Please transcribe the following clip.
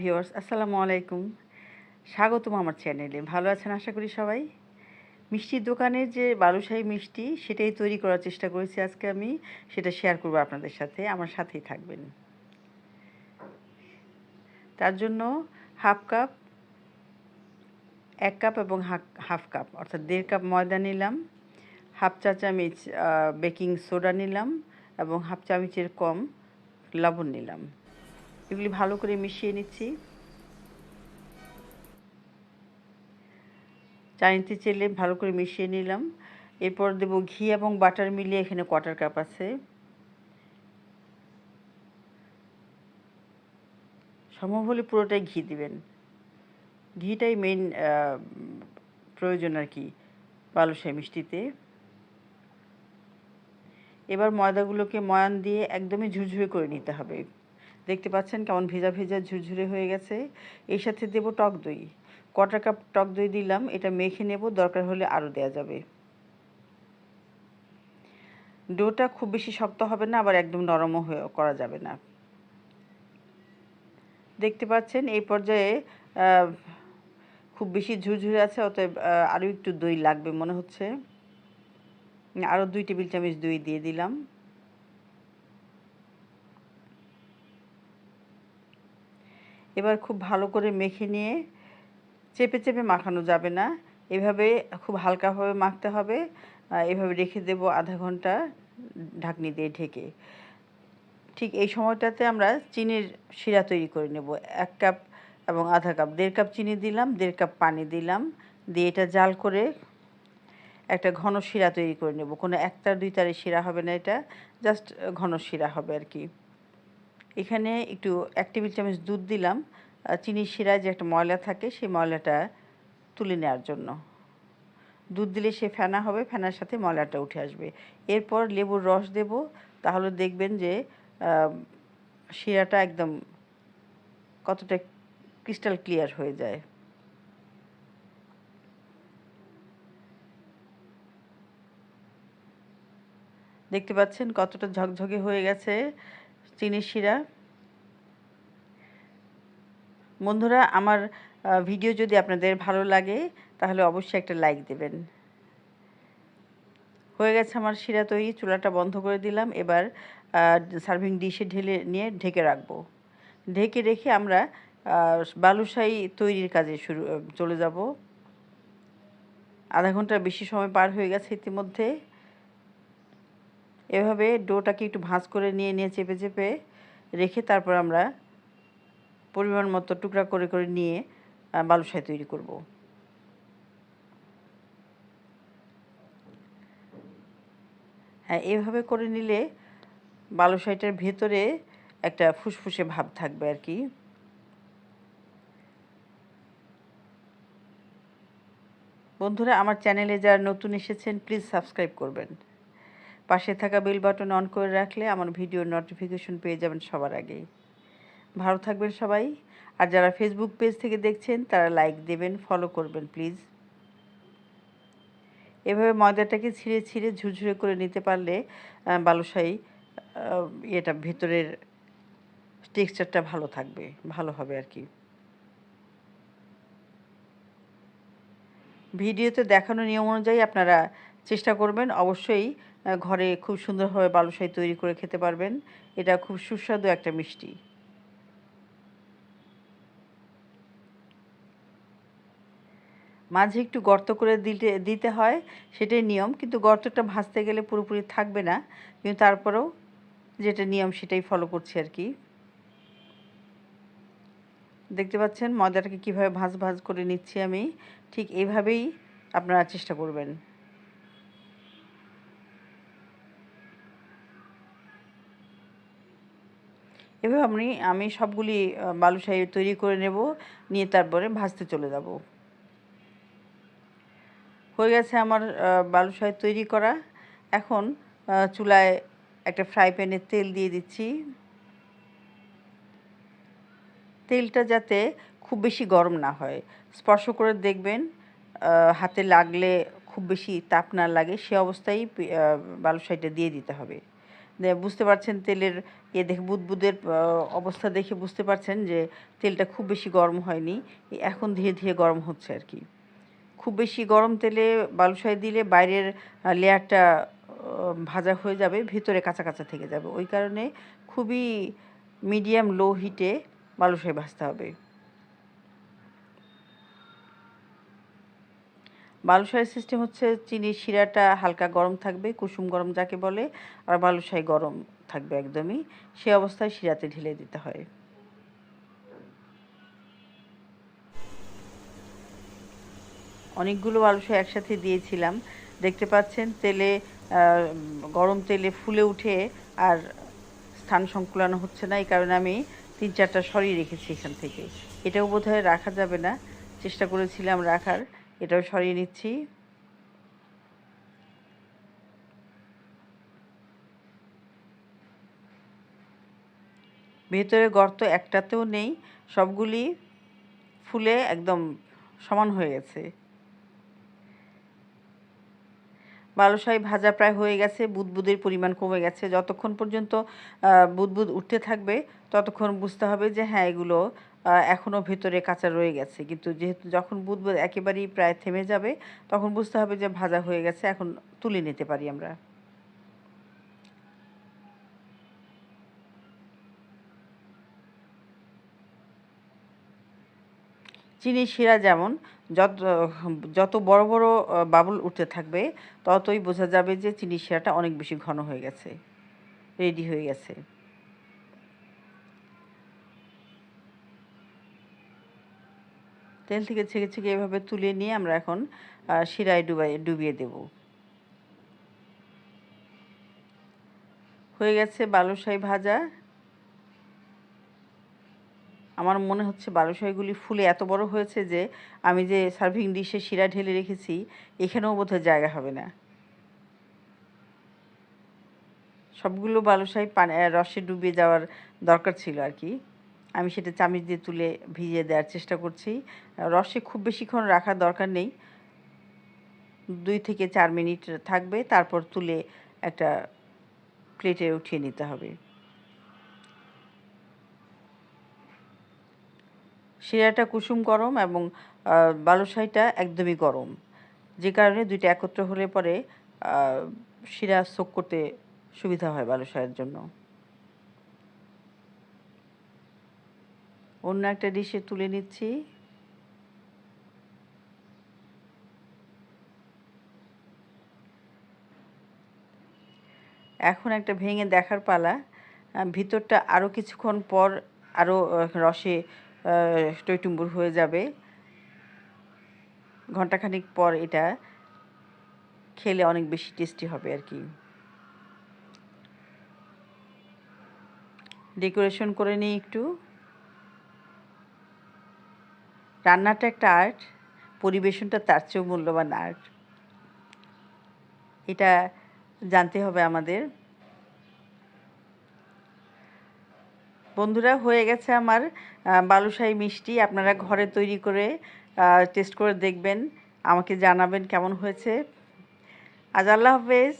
Viewers, আসসালামু আলাইকুম। স্বাগতম আমার চ্যানেলে। ভালো আছেন আশা করি সবাই? মিষ্টির দোকানের যে বালুশাহী মিষ্টি, সেটাই তৈরি করার চেষ্টা করেছি আজকে আমি। সেটা শেয়ার করব আপনাদের সাথে। আমার সাথেই থাকবেন। তার জন্য হাফ কাপ এক কাপ এবং হাফ কাপ অর্থাৎ দেড় কাপ ময়দা নিলাম হাফ চা চামচ বেকিং সোডা নিলাম এবং হাফ চামচের কম লবণ নিলাম। এগুলি ভালো করে মিশিয়ে নিচ্ছি। চাইনিতে চেলে ভালো করে মিশিয়ে নিলাম। এরপর দেব ঘি এবং বাটার মিলিয়ে এখানে কোয়ার্টার কাপ আছে। সম্ভব হলে পুরোটাই ঘি দিবেন। ঘিটাই মেন প্রয়োজন আর কি বালুশাই মিষ্টিতে। এবার ময়দাগুলোকে ময়ান দিয়ে একদমই ঝুরঝুরে করে নিতে হবে। দেখতে পাচ্ছেন কেমন ভেজা ভেজা ঝুরঝুরে হয়ে গেছে। এর সাথে দেব টক দই। কটা কাপ টক দই দিলাম, এটা মেখে নেব, দরকার হলে আরও দেওয়া যাবে। ডোটা খুব বেশি শক্ত হবে না, আবার একদম নরমও হয়ে, করা যাবে না। দেখতে পাচ্ছেন, এই পর্যায়ে খুব বেশি ঝুরঝুরে আছে, অতএব আরও একটু দই লাগবে মনে হচ্ছে। আরও দুই টেবিল চামচ দই দিয়ে দিলাম। এবার খুব ভালো করে মেখে নিয়ে চেপে চেপে মাখানো যাবে না। এভাবে খুব হালকাভাবে মাখতে হবে। এভাবে রেখে দেব আধা ঘণ্টা ঢাকনি দিয়ে ঢেকে। ঠিক এই সময়টাতে আমরা চিনির শিরা তৈরি করে নেব। এক কাপ এবং আধা কাপ, দেড় কাপ চিনি দিলাম, দেড় কাপ পানি দিলাম। দিয়ে এটা জাল করে একটা ঘন শিরা তৈরি করে নেব। কোনো একটা দুই তারের শিরা হবে না এটা, জাস্ট ঘন শিরা হবে আর কি। এখানে একটু এক টেবিল চামচ দুধ দিলাম। চিনির শিরায় যে একটা ময়লা থাকে, সেই ময়লাটা তুলে নেওয়ার জন্য। দুধ দিলে সে ফেনা হবে, ফেনার সাথে ময়লাটা উঠে আসবে। এরপর লেবুর রস দেব, তাহলে দেখবেন যে শিরাটা একদম কতটা ক্রিস্টাল ক্লিয়ার হয়ে যায়। দেখতে পাচ্ছেন কতটা ঝকঝকে হয়ে গেছে। চিনির শিরা বন্ধুরা, আমার ভিডিও যদি আপনাদের ভালো লাগে, তাহলে অবশ্যই একটা লাইক দেবেন। হয়ে গেছে আমার শিরা তৈরি, চুলাটা বন্ধ করে দিলাম। এবার সার্ভিং ডিশে ঢেলে নিয়ে ঢেকে রাখব। ঢেকে রেখে আমরা বালুশাহী তৈরির কাজে শুরু, চলে যাব। আধা ঘণ্টার বেশি সময় পার হয়ে গেছে ইতিমধ্যে। এভাবে ডোটাকে একটু ভাঁজ করে নিয়ে নিয়ে চেপে চেপে রেখে তারপর আমরা পরিমাণ মতো টুকরা করে করে নিয়ে বালুশাই তৈরি করব। হ্যাঁ এভাবে করে নিলে বালুশাইটার ভেতরে একটা ফুসফুসে ভাব থাকবে আর কি। বন্ধুরা, আমার চ্যানেলে যারা নতুন এসেছেন প্লিজ সাবস্ক্রাইব করবেন। পাশে থাকা বেল বাটন অন করে রাখলে আমার ভিডিওর নোটিফিকেশন পেয়ে যাবেন সবার আগেই। ভালো থাকবেন সবাই, আর যারা ফেসবুক পেজ থেকে দেখছেন, তারা লাইক দেবেন ফলো করবেন প্লিজ এভাবে ময়দাটাকে ছিঁড়ে ছিঁড়ে ঝুরঝুরে করে নিতে পারলে বালুশাহী এটা ভেতরের টেক্সচারটা ভালো থাকবে, ভালো হবে আর কি। ভিডিওতে দেখানো নিয়ম অনুযায়ী আপনারা চেষ্টা করবেন। অবশ্যই ঘরে খুব সুন্দরভাবে বালুশাহী তৈরি করে খেতে পারবেন। এটা খুব সুস্বাদু একটা মিষ্টি। মাঝে একটু গর্ত করে দিতে দিতে হয়, সেটাই নিয়ম। কিন্তু গর্তটা ভাজতে গেলে পুরোপুরি থাকবে না। কিন্তু তারপরেও যেটা নিয়ম, সেটাই ফলো করছি আর কি। দেখতে পাচ্ছেন, ময়দাটাকে কীভাবে ভাজ ভাজ করে নিচ্ছি আমি। ঠিক এইভাবেই আপনারা চেষ্টা করবেন। এভাবে আমি আমি সবগুলি বালুশাহী তৈরি করে নেব, নিয়ে তারপরে ভাজতে চলে যাব। হয়ে গেছে আমার বালুশাহী তৈরি করা। এখন চুলায় একটা ফ্রাই প্যানে তেল দিয়ে দিচ্ছি। তেলটা যাতে খুব বেশি গরম না হয়। স্পর্শ করে দেখবেন হাতে লাগলে খুব বেশি তাপ না লাগে, সে অবস্থায় বালুশাহিটা দিয়ে দিতে হবে। বুঝতে পারছেন তেলের, এ দেখে বুদবুদের অবস্থা দেখে বুঝতে পারছেন যে তেলটা খুব বেশি গরম হয়নি। এখন ধীরে ধীরে গরম হচ্ছে আর কি। খুব বেশি গরম তেলে বালুশাহি দিলে বাইরের লেয়ারটা ভাজা হয়ে যাবে, ভিতরে কাঁচা কাঁচা থেকে যাবে। ওই কারণে খুবই মিডিয়াম লো হিটে বালুশাহি ভাজতে হবে। বালুশাহির সিস্টেম হচ্ছে চিনির শিরাটা হালকা গরম থাকবে, কুসুম গরম যাকে বলে, আর বালুশাহি গরম থাকবে একদমই। সে অবস্থায় শিরাতে ঢেলে দিতে হয়। অনেকগুলো বালুশাহি একসাথে দিয়েছিলাম। দেখতে পাচ্ছেন তেলে গরম তেলে ফুলে উঠে আর স্থান সংকুলানো হচ্ছে না, এই কারণে আমি তিন চারটা সরিয়ে রেখেছি এখান থেকে। এটাও বোধহয় রাখা যাবে না। চেষ্টা করেছিলাম রাখার। এটাও সরিয়ে নিচ্ছি। ভেতরে গর্ত একটাতেও নেই সবগুলি ফুলে একদম সমান হয়ে গেছে। বালুশাহি ভাজা প্রায় হয়ে গেছে, বুদবুদের পরিমাণ কমে গেছে। যতক্ষণ পর্যন্ত বুদবুদ উঠতে থাকবে, ততক্ষণ বুঝতে হবে যে হ্যাঁ এগুলো এখনও ভেতরে কাঁচা রয়ে গেছে। কিন্তু যেহেতু যখন বুদবুদ একেবারেই প্রায় থেমে যাবে, তখন বুঝতে হবে যে, ভাজা হয়ে গেছে, এখন তুলে নিতে পারি আমরা। চিনির শিরা যেমন, যত যত বড় বড় বাবুল উঠতে থাকবে, ততই বোঝা যাবে যে চিনির শিরাটা অনেক বেশি ঘন হয়ে গেছে, রেডি হয়ে গেছে। তেল থেকে ছেঁকে ছেঁকে এভাবে তুলে নিয়ে আমরা এখন শিরায় ডুবাই, ডুবিয়ে দেব। হয়ে গেছে বালুশাই ভাজা। আমার মনে হচ্ছে বালুশাহিগুলি ফুলে এত বড় হয়েছে যে আমি যে সার্ভিং ডিশে শিরা ঢেলে রেখেছি, এখানেও বোধহয় জায়গা হবে না। সবগুলো বালুশাহি পানি রসে ডুবে যাওয়ার দরকার ছিল আর কি। আমি সেটা চামিচ দিয়ে তুলে ভিজিয়ে দেওয়ার চেষ্টা করছি। রসে খুব বেশিক্ষণ রাখার দরকার নেই। দুই থেকে চার মিনিট থাকবে, তারপর তুলে একটা প্লেটে উঠিয়ে নিতে হবে। শিরাটা কুসুম গরম এবং বালুশাহিটা একদমই গরম। যে কারণে দুইটা একত্র হলে পরে শিরা সোক করতে সুবিধা হয় বালুশাহির জন্য। অন্য একটা ডিশে তুলে নিচ্ছি। এখন একটা ভেঙে দেখার পালা। ভিতরটা আরও কিছুক্ষণ পর আরও রসে টইটুম্বুর হয়ে যাবে। ঘন্টাখানিক পর এটা খেলে অনেক বেশি টেস্টি হবে আর কি। ডেকোরেশন করে নিই একটু। রান্নাটা একটা আর্ট পরিবেশনটা তার চেয়েও মূল্যবান আর্ট এটা জানতে হবে আমাদের। বন্ধুরা, হয়ে গেছে আমার বালুশাহী মিষ্টি। আপনারা ঘরে তৈরি করে টেস্ট করে দেখবেন, আমাকে জানাবেন কেমন হয়েছে। আজ আল্লাহ হাফেজ।